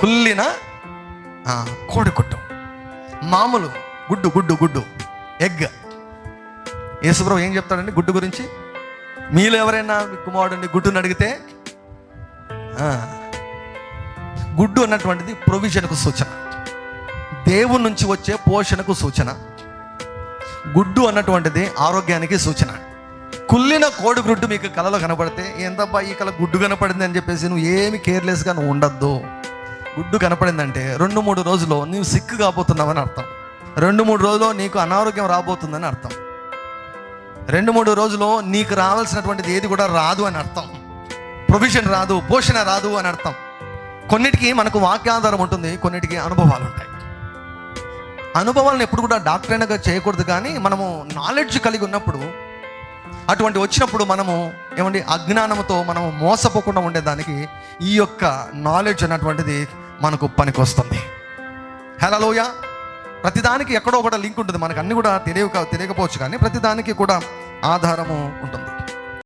కుల్లిన కోడిగుడ్డు. మామూలు గుడ్డు గుడ్డు గుడ్డు ఎగ్. యేసుప్రభు ఏం చెప్తాడండి గుడ్డు గురించి? మీలో ఎవరైనా మీ కుమారుడిని గుడ్డుని అడిగితే గుడ్డు అన్నటువంటిది ప్రొవిజన్కు సూచన. దేవుని నుంచి వచ్చే పోషణకు సూచన. గుడ్డు అన్నటువంటిది ఆరోగ్యానికి సూచన. కుల్లిన కోడి గుడ్డు మీకు కలలో కనపడితే ఏందబ్బా ఈ కళ గుడ్డు కనపడింది అని చెప్పేసి నువ్వు ఏమి కేర్లెస్గా నువ్వు ఉండద్దు. గుడ్డు కనపడిందంటే రెండు మూడు రోజులు నువ్వు సిక్కు కాబోతున్నావని అర్థం. రెండు మూడు రోజులు నీకు అనారోగ్యం రాబోతుందని అర్థం. రెండు మూడు రోజులు నీకు రావాల్సినటువంటిది ఏది కూడా రాదు అని అర్థం. ప్రొవిజన్ రాదు పోషణ రాదు అని అర్థం. కొన్నిటికి మనకు వాక్యాధారం ఉంటుంది కొన్నిటికి అనుభవాలు ఉంటాయి. అనుభవాలను ఎప్పుడు కూడా డాక్టర్ అయినగా చేయకూడదు కానీ మనము నాలెడ్జ్ కలిగి ఉన్నప్పుడు అటువంటి వచ్చినప్పుడు మనము ఏమండి అజ్ఞానంతో మనము మోసపోకుండా ఉండేదానికి ఈ యొక్క నాలెడ్జ్ అన్నటువంటిది మనకు పనికొస్తుంది. హలోయ ప్రతిదానికి ఎక్కడో ఒకటి లింక్ ఉంటుంది. మనకు అన్ని కూడా తెలియక తెలియకపోవచ్చు కానీ ప్రతిదానికి కూడా ఆధారము ఉంటుంది.